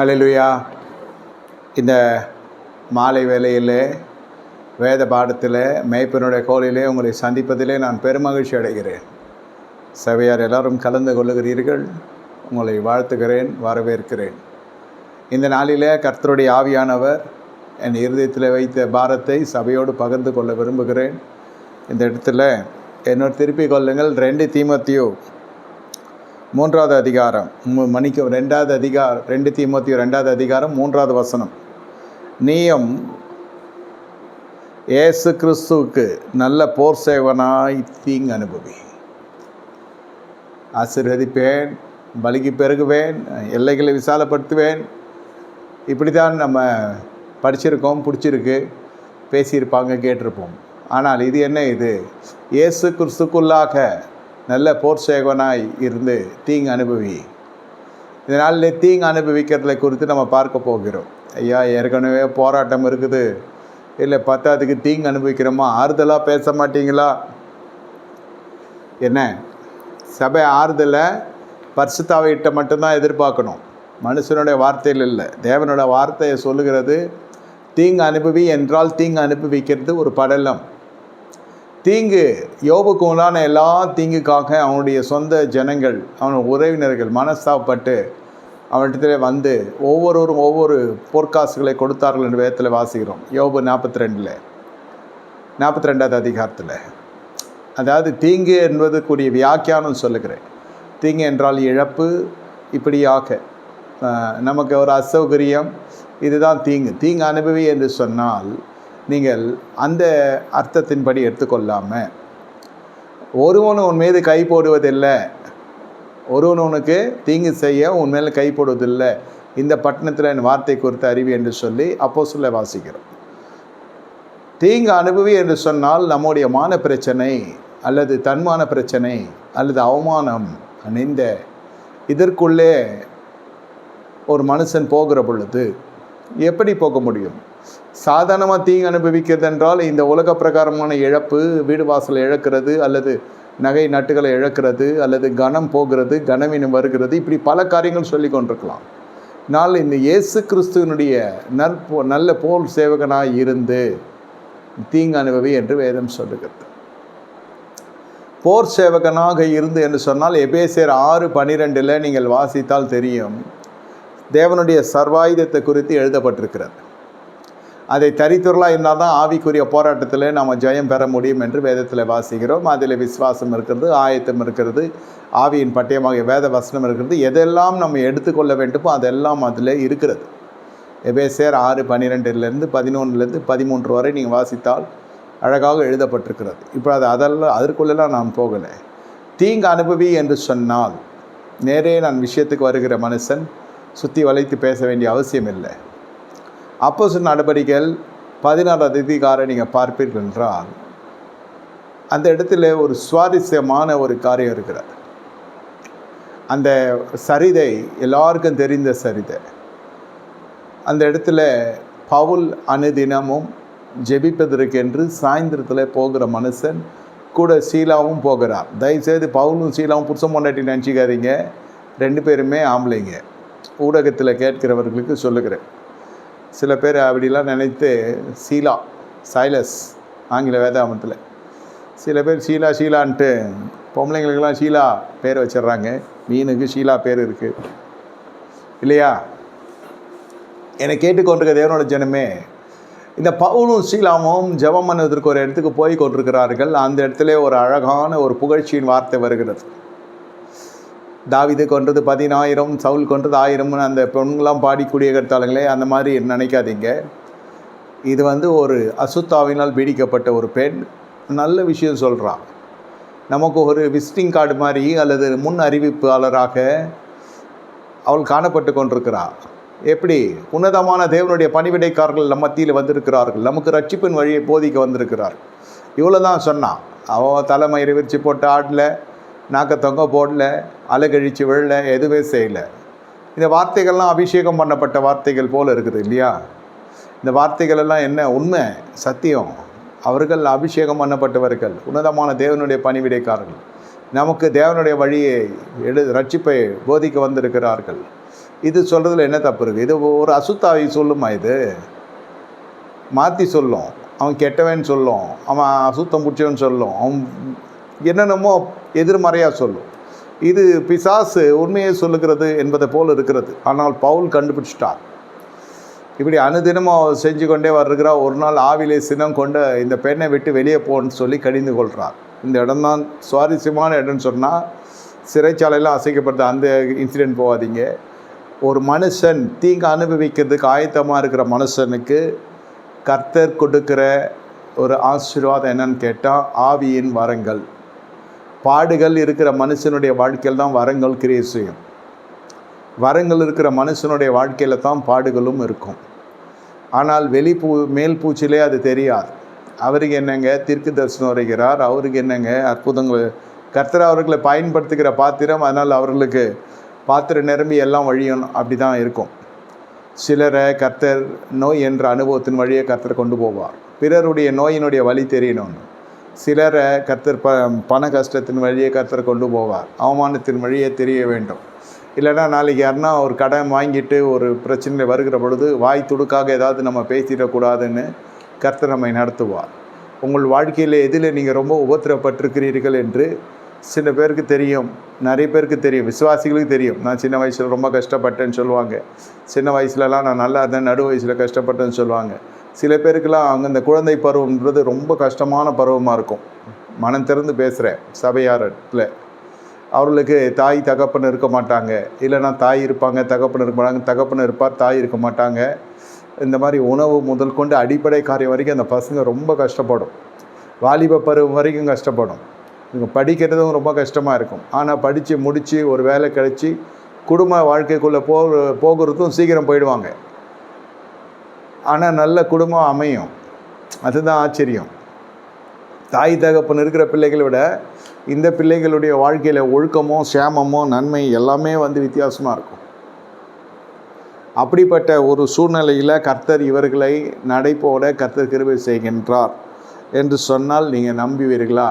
அலையிலுயா இந்த மாலை வேலையிலே வேத பாடத்தில் மேய்ப்பனுடைய கோலிலே உங்களை சந்திப்பதிலே நான் பெருமகிழ்ச்சி அடைகிறேன். சபையார் எல்லாரும் கலந்து கொள்ளுகிறீர்கள். உங்களை வாழ்த்துகிறேன் வரவேற்கிறேன். இந்த நாளிலே கர்த்தருடைய ஆவியானவர் என் இருதயத்தில் வைத்த பாரத்தை சபையோடு பகிர்ந்து கொள்ள விரும்புகிறேன். இந்த இடத்துல என்னோட திருப்பிக் கொள்ளுங்கள். ரெண்டு தீமத்தியோ மூன்றாவது அதிகாரம். மணிக்கு ரெண்டாவது அதிகாரம் ரெண்டு தீமோத்தி ரெண்டாவது அதிகாரம் மூன்றாவது வசனம். நீயும் இயேசு கிறிஸ்துவுக்கு நல்ல போர் சேவனாய் தீங்கு அனுபவி. ஆசீர்வதிப்பேன் பலிக்கு பெருகுவேன் எல்லைகளை விசாலப்படுத்துவேன். இப்படி தான் நம்ம படிச்சிருக்கோம் பிடிச்சிருக்கு பேசியிருப்பாங்க கேட்டிருப்போம். ஆனால் இது என்ன இது? இயேசு கிறிஸ்துக்குள்ளாக நல்ல போர் சேவனாய் இருந்து தீங்கு அனுபவி. இதனால் தீங்கு அனுபவிக்கிறதை குறித்து நம்ம பார்க்க போகிறோம். ஐயா ஏற்கனவே போராட்டம் இருக்குது. இல்லை பத்தாவதுக்கு தீங்கு அனுபவிக்கிறோமா? ஆறுதலாக பேச மாட்டீங்களா? என்ன? சபை ஆறுதலை பரிசுத்தாவையிட்ட மட்டும்தான் எதிர்பார்க்கணும். மனுஷனுடைய வார்த்தையில் இல்லை. தேவனோட வார்த்தையை சொல்லுகிறது தீங்கு அனுபவி என்றால் தீங்கு அனுபவிக்கிறது ஒரு படலம். தீங்கு யோபுக்கு உண்டான எல்லா தீங்குக்காக அவனுடைய சொந்த ஜனங்கள் அவன் உறவினர்கள் மனஸ்தாப்பட்டு அவனிடத்துல வந்து ஒவ்வொருவரும் ஒவ்வொரு பொற்காசுகளை கொடுத்தார்கள் என்று வேதத்தில் வாசிக்கிறோம். யோபு நாற்பத்தி ரெண்டில் நாற்பத்தி ரெண்டாவது அதிகாரத்தில். அதாவது தீங்கு என்பதுக்குரிய வியாக்கியானம் சொல்லுகிறேன் தீங்கு என்றால் இழப்பு இப்படியாக நமக்கு ஒரு அசௌகரியம் இதுதான் தீங்கு. தீங்கு அனுபவி என்று சொன்னால் நீங்கள் அந்த அர்த்தத்தின்படி எடுத்துக்கொள்ளாமல் ஒருவன் உன் மீது கை போடுவதில்லை ஒருவன் உனக்கு தீங்கு செய்ய உன் மேலே கை போடுவதில்லை இந்த பட்டணத்தில் என் வார்த்தை குறித்த அறிவு என்று சொல்லி அப்போ சொல்ல வாசிக்கிறோம். தீங்கு அனுபவி என்று சொன்னால் நம்முடைய மான பிரச்சனை அல்லது தன்மான பிரச்சனை அல்லது அவமானம் அணிந்த இதற்குள்ளே ஒரு மனுஷன் போகிற பொழுது எப்படி போக முடியும்? சாதாரணமாக தீங்கு அனுபவிக்கிறது என்றால் இந்த உலக பிரகாரமான இழப்பு வீடு வாசலை இழக்கிறது அல்லது நகை நட்டுகளை இழக்கிறது அல்லது கனம் போகிறது கனவீனம் வருகிறது. இப்படி பல காரியங்கள் சொல்லி கொண்டிருக்கலாம். நாள் இந்த இயேசு கிறிஸ்துவனுடைய நற்போ நல்ல போர் சேவகனாக இருந்து தீங்கு அனுபவி என்று வேதம் சொல்லுகிறது. போர் சேவகனாக இருந்து என்று சொன்னால் எபேசியர் ஆறு பனிரெண்டில் நீங்கள் வாசித்தால் தெரியும். தேவனுடைய சர்வாயுதத்தை குறித்து எழுதப்பட்டிருக்கிறது. அதை தரித்துருளாக இருந்தால் தான் ஆவிக்குரிய போராட்டத்தில் நம்ம ஜெயம் பெற முடியும் என்று வேதத்தில் வாசிக்கிறோம். அதில் விசுவாசம் இருக்கிறது ஆயத்தம் இருக்கிறது ஆவியின் பட்டயமாக வேத வசனம் இருக்கிறது. எதெல்லாம் நம்ம எடுத்துக்கொள்ள வேண்டுமோ அதெல்லாம் அதில் இருக்கிறது. எபேசேர் ஆறு பன்னிரெண்டுலேருந்து பதினொன்றுலேருந்து பதிமூன்று வரை நீங்கள் வாசித்தால் அழகாக எழுதப்பட்டிருக்கிறது. இப்போ அது அதெல்லாம் அதற்குள்ளெல்லாம் நான் போகலை. தீங்கு அனுபவி என்று சொன்னால் நேரே நான் விஷயத்துக்கு வருகிற மனுஷன் சுற்றி வளைத்து பேச வேண்டிய அவசியம் இல்லை. அப்போசு நடவடிக்கைகள் பதினாறாம் தேதி காரை நீங்கள் பார்ப்பீர்கள் என்றால் அந்த இடத்துல ஒரு சுவாரஸ்யமான ஒரு காரியம் இருக்கிறது. அந்த சரிதை எல்லாருக்கும் தெரிந்த சரிதை. அந்த இடத்துல பவுல் அனுதினமும் ஜெபிப்பதற்கென்று சாயந்தரத்தில் போகிற மனுஷன் கூட சீலாவும் போகிறார். தயவுசெய்து பவுலும் சீலாவும் புருஷன் பொண்டாட்டி நினச்சிக்காதீங்க. ரெண்டு பேருமே ஆம்பளைங்க. ஊடகத்தில் கேட்கிறவர்களுக்கு சொல்லுகிறேன். சில பேர் அப்படிலாம் நினைத்து சீலா சைலஸ் ஆங்கில வேதாமத்தில் சில பேர் ஷீலா ஷீலான்ட்டு பொம்பளைங்களுக்கெல்லாம் ஷீலா பேர் வச்சிடுறாங்க. மீனுக்கு ஷீலா பேர் இருக்குது இல்லையா? என்னை கேட்டுக்கொண்டிருக்க தேவனோட ஜனமே இந்த பவுலும் சீலாமும் ஜெபம் பண்ணுவதற்கு ஒரு இடத்துக்கு போய் கொண்டிருக்கிறார்கள். அந்த இடத்துல ஒரு அழகான ஒரு புகழ்ச்சியின் வார்த்தை வருகிறது. தாவிது கொன்றது பதினாயிரம் சவுல் கொன்றது ஆயிரம்னு அந்த பெண்களாம் பாடி குடியகர்த்தாளுங்களே அந்த மாதிரி நினைக்காதீங்க. இது வந்து ஒரு அசுத்தாவினால் பீடிக்கப்பட்ட ஒரு பெண் நல்ல விஷயம் சொல்கிறான் நமக்கு ஒரு விசிட்டிங் கார்டு மாதிரி அல்லது முன் அறிவிப்பாளராக அவள் காணப்பட்டு கொண்டிருக்கிறாள் எப்படி? உன்னதமான தேவனுடைய பணிவிடைக்காரர்கள் நம்ம மத்தியில் வந்திருக்கிறார்கள். நமக்கு ரட்சிப்பின் வழியை போதிக்க வந்திருக்கிறார். இவ்வளோ தான் சொன்னான். அவன் தலைமயிறு விரிச்சு போட்டு ஆடல நாக்கை தொங்க போடல அலகழிச்சு விழல எதுவுமே செய்யலை. இந்த வார்த்தைகள்லாம் அபிஷேகம் பண்ணப்பட்ட வார்த்தைகள் போல் இருக்குது இல்லையா? இந்த வார்த்தைகள் எல்லாம் என்ன? உண்மை சத்தியம். அவர்கள் அபிஷேகம் பண்ணப்பட்டவர்கள் உன்னதமான தேவனுடைய பணிவிடைக்காரர்கள். நமக்கு தேவனுடைய வழியை எடு ரட்சிப்பை போதிக்க வந்திருக்கிறார்கள். இது சொல்கிறதுல என்ன தப்பு இருக்குது இது ஒரு அசுத்தாவை சொல்லுமா இது? மாற்றி சொல்லும். அவன் கெட்டவன் சொல்லும். அவன் அசுத்தம் பிடிச்சவன் சொல்லும். அவன் என்னென்னமோ எதிர்மறையாக சொல்லும். இது பிசாசு உண்மையை சொல்லுகிறது என்பதை போல் இருக்கிறது. ஆனால் பவுல் கண்டுபிடிச்சிட்டார். இப்படி அனுதினமும் செஞ்சு கொண்டே வருகிறா ஒரு நாள் ஆவிலே சினம் கொண்ட இந்த பெண்ணை விட்டு வெளியே போன்னு சொல்லி கடிந்து கொள்கிறார் இந்த இடம்தான் சுவாரஸ்யமான இடம்னு சொன்னால் சிறைச்சாலையில் அசைக்கப்படுது அந்த இன்சிடென்ட் போகாதீங்க. ஒரு மனுஷன் தீங்கு அனுபவிக்கிறதுக்கு ஆயத்தமாக இருக்கிற மனுஷனுக்கு கர்த்தர் கொடுக்கிற ஒரு ஆசீர்வாதம் என்னன்னு கேட்டால் ஆவியின் வரங்கள். பாடுகள் இருக்கிற மனுஷனுடைய வாழ்க்கையில் தான் வரங்கள் கிரியை செய்யும். வரங்கள் இருக்கிற மனுஷனுடைய வாழ்க்கையில் தான் பாடுகளும் இருக்கும். ஆனால் வெளி பூ மேல் பூச்சிலே அது தெரியாது. அவருக்கு என்னங்க? திருக்கு தரிசனம் வருகிறார். அவருக்கு என்னங்க? அற்புதங்கள். கர்த்தர் அவர்களை பயன்படுத்துகிற பாத்திரம் அதனால் அவர்களுக்கு பாத்திர நிரம்பி எல்லாம் வழியும் அப்படி தான் இருக்கும். சிலரை கர்த்தர் நோய் என்ற அனுபவத்தின் வழியை கர்த்தர் கொண்டு போவார். பிறருடைய நோயினுடைய வழி தெரியணும்னு. சிலரை கர்த்தர் ப பண கஷ்டத்தின் வழியை கர்த்தர் கொண்டு போவார். அவமானத்தின் வழியே தெரிய வேண்டும். இல்லைன்னா நாளைக்கு யாருன்னா ஒரு கடன் வாங்கிட்டு ஒரு பிரச்சனையில் வருகிற பொழுது வாய் துடுக்காக ஏதாவது நம்ம பேசிடக்கூடாதுன்னு கர்த்தர் நம்மை நடத்துவார். உங்கள் வாழ்க்கையில் எதில் நீங்கள் ரொம்ப உபத்திரப்பட்டிருக்கிறீர்கள் என்று சில பேருக்கு தெரியும். நிறைய பேருக்கு தெரியும். விசுவாசிகளுக்கு தெரியும். நான் சின்ன வயசில் ரொம்ப கஷ்டப்பட்டேன்னு சொல்லுவாங்க. சின்ன வயசுலலாம் நான் நல்லா இருந்தேன். நடு வயசில் கஷ்டப்பட்டேன்னு சொல்லுவாங்க. சில பேருக்கெல்லாம் அங்கே இந்த குழந்தை பருவம்ன்றது ரொம்ப கஷ்டமான பருவமாக இருக்கும். மனம் திறந்து பேசுகிறேன் சபையாரத்தில் அவர்களுக்கு தாய் தகப்பன் இருக்க மாட்டாங்க. இல்லைன்னா தாய் இருப்பாங்க தகப்பன் இருக்க மாட்டாங்க தகப்பன் இருப்பார் தாய் இருக்க மாட்டாங்க. இந்த மாதிரி உணவு முதல் கொண்டு அடிப்படை காரியம் வரைக்கும் அந்த பசங்க ரொம்ப கஷ்டப்படும். வாலிப பருவம் வரைக்கும் கஷ்டப்படும். இவங்க படிக்கிறதும் ரொம்ப கஷ்டமாக இருக்கும். ஆனால் படித்து முடித்து ஒரு வேலை கிடச்சி குடும்ப வாழ்க்கைக்குள்ளே போ போகிறதும் சீக்கிரம் போயிடுவாங்க. ஆனால் நல்ல குடும்பம் அமையும். அதுதான் ஆச்சரியம். தாய் தகப்பன் இருக்கிற பிள்ளைகளை விட இந்த பிள்ளைகளுடைய வாழ்க்கையில் ஒழுக்கமோ சேமமோ நன்மை எல்லாமே வந்து வித்தியாசமாக இருக்கும். அப்படிப்பட்ட ஒரு சூழ்நிலையில் கர்த்தர் இவர்களை நடைபோட கர்த்தர் கிருபை செய்கின்றார் என்று சொன்னால் நீங்கள் நம்புவீர்களா?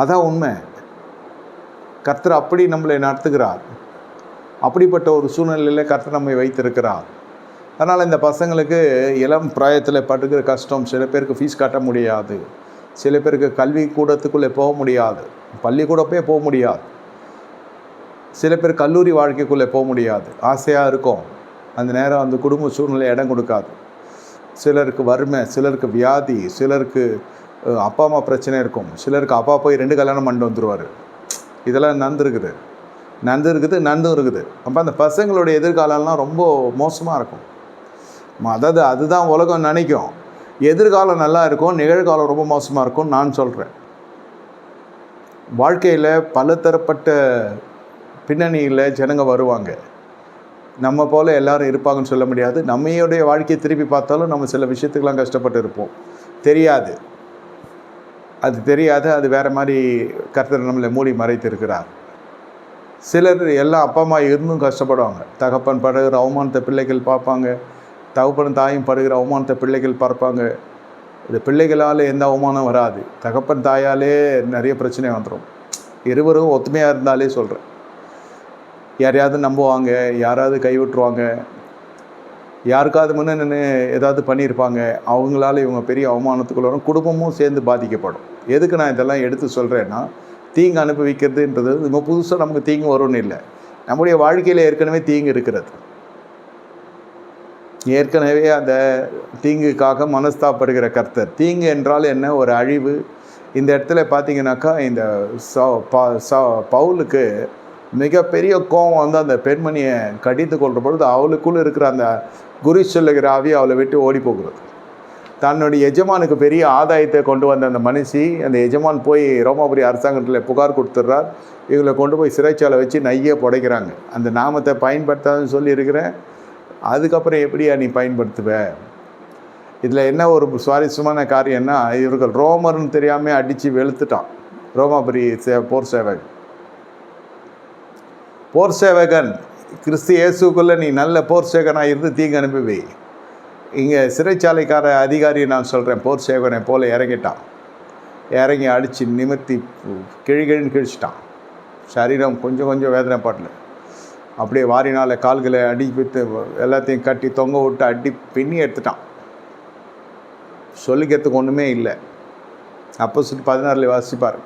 அதான் உண்மை. கர்த்தர் அப்படி நம்மளை நடத்துகிறார். அப்படிப்பட்ட ஒரு சூழ்நிலையில் கர்த்தர் நம்மை வைத்திருக்கிறார். அதனால் இந்த பசங்களுக்கு இளம் பிராயத்தில் படுக்கிற கஷ்டம் சில பேருக்கு ஃபீஸ் கட்ட முடியாது. சில பேருக்கு கல்வி கூடத்துக்குள்ளே போக முடியாது. பள்ளிக்கூடப்பே போக முடியாது. சில பேர் கல்லூரி வாழ்க்கைக்குள்ளே போக முடியாது. ஆசையாக இருக்கும். அந்த நேரம் அந்த குடும்ப சூழ்நிலை இடம் கொடுக்காது. சிலருக்கு வறுமை சிலருக்கு வியாதி சிலருக்கு அப்பா அம்மா பிரச்சனை இருக்கும். சிலருக்கு அப்பா போய் ரெண்டு கல்யாணம் பண்ணிட்டு வந்துடுவார் இதெல்லாம் நடந்துருக்குது நடந்துருக்குது நடந்தும் இருக்குது அப்போ அந்த பசங்களுடைய எதிர்காலம்லாம் ரொம்ப மோசமாக இருக்கும். அதாவது அதுதான் உலகம் நினைக்கும். எதிர்காலம் நல்லா இருக்கும் நிகழ்காலம் ரொம்ப மோசமாக இருக்கும் நான் சொல்கிறேன் வாழ்க்கையில் பலதரப்பட்ட பின்னணியில் ஜனங்க வருவாங்க. நம்ம போல் எல்லோரும் இருப்பாங்கன்னு சொல்ல முடியாது. நம்மையுடைய வாழ்க்கையை திருப்பி பார்த்தாலும் நம்ம சில விஷயத்துக்கெலாம் கஷ்டப்பட்டு இருப்போம். தெரியாது. அது தெரியாது அது வேறு மாதிரி கருத்தர் நம்மளை மூடி மறைத்திருக்கிறார் சிலர் எல்லாம் அப்பா அம்மா இருந்தும் கஷ்டப்படுவாங்க. தகப்பன் படுகிற அவமானத்தை பிள்ளைகள் பார்ப்பாங்க. தகப்பன் தாயும் படுகிற அவமானத்தை பிள்ளைகள் பார்ப்பாங்க. இது பிள்ளைகளால் எந்த அவமானம் வராது. தகப்பன் தாயாலே நிறைய பிரச்சனை வந்துடும் இருவரும் ஒத்துமையாக இருந்தாலே சொல்கிறேன் யாரையாவது நம்புவாங்க யாராவது கைவிட்டுருவாங்க யாருக்காவது முன்னே நின்று ஏதாவது பண்ணியிருப்பாங்க அவங்களால இவங்க பெரிய அவமானத்துக்குள்ள வரும். குடும்பமும் சேர்ந்து பாதிக்கப்படும். எதுக்கு நான் இதெல்லாம் எடுத்து சொல்கிறேன்னா தீங்கு அனுபவிக்கிறதுன்றது நம்ம புதுசாக நமக்கு தீங்கு வரும்னு இல்லை. நம்முடைய வாழ்க்கையில் ஏற்கனவே தீங்கு இருக்கிறது. ஏற்கனவே அந்த தீங்குக்காக மனஸ்தாப்படுகிற கர்த்தர். தீங்கு என்றால் என்ன? ஒரு அழிவு. இந்த இடத்துல பார்த்தீங்கன்னாக்கா இந்த ச- ப- ச- பவுலுக்கு மிகப்பெரிய கோபம் வந்து அந்த பெண்மணியை கடித்து கொள்கிற பொழுது அவளுக்குள்ளே இருக்கிற அந்த குரு சொல்லுகிற ஆவி அவளை விட்டு ஓடி போகிறது. தன்னுடைய எஜமானுக்கு பெரிய ஆதாயத்தை கொண்டு வந்த அந்த மனுஷி அந்த எஜமான் போய் ரோமாபுரி அரசாங்கத்தில் புகார் கொடுத்துட்றார். இவங்களை கொண்டு போய் சிறைச்சாலை வச்சு நைய புடைக்கிறாங்க. அந்த நாமத்தை பயன்படுத்தாதுன்னு சொல்லியிருக்கிறேன். அதுக்கப்புறம் எப்படியா நீ பயன்படுத்துவ? இதில் என்ன ஒரு சுவாரஸ்யமான காரியம்னா இவர்கள் ரோமர்னு தெரியாமல் அடித்து வெளுத்துட்டான். ரோமாபுரி சே போர் சேவகன். போர் சேவகன் கிறிஸ்து இயேசுக்குள்ளே நீ நல்ல போர் சேவகனாக இருந்து தீங்கு அனுப்பி இங்கே சிறைச்சாலைக்கார அதிகாரியை நான் சொல்கிறேன் போர் சேவகனை போல் இறங்கிட்டான். இறங்கி அடித்து நிமித்தி கிழி கிழின்னு கிழிச்சிட்டான். சரீரம் கொஞ்சம் கொஞ்சம் வேதனைப்படல. அப்படியே வாரினால் கால்களை அடி எல்லாத்தையும் கட்டி தொங்க விட்டு அடி பின்னி எடுத்துட்டான். சொல்லிக்கிறதுக்கு ஒன்றுமே இல்லை. அப்போ சொல்லி பதினாறுல வாசிப்பார்.